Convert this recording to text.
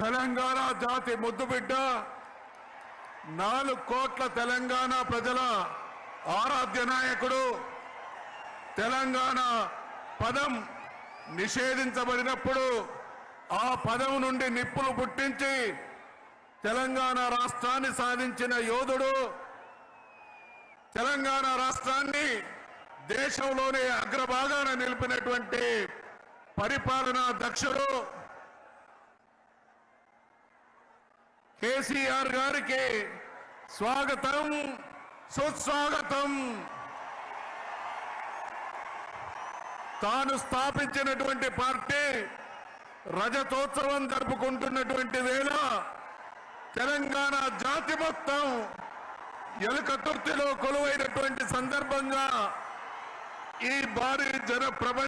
తెలంగాణ జాతి ముద్దుబిడ్డ నాలుగు కోట్ల తెలంగాణ ప్రజల ఆరాధ్య నాయకుడు. తెలంగాణ పదం నిషేధించబడినప్పుడు ఆ పదం నుండి నిప్పులు పుట్టించి తెలంగాణ రాష్ట్రాన్ని సాధించిన యోధుడు. తెలంగాణ రాష్ట్రాన్ని దేశంలోనే అగ్రభాగాన నిలిపినటువంటి పరిపాలనా దక్షుడు కేసీఆర్ గారికి స్వాగతం సుస్వాగతం. తాను స్థాపించినటువంటి పార్టీ రజతోత్సవం జరుపుకుంటున్నటువంటి వేళ తెలంగాణ జాతి మొత్తం ఎలుక తుర్తిలో కొలువైనటువంటి సందర్భంగా ఈ భారీ జన ప్రపంచ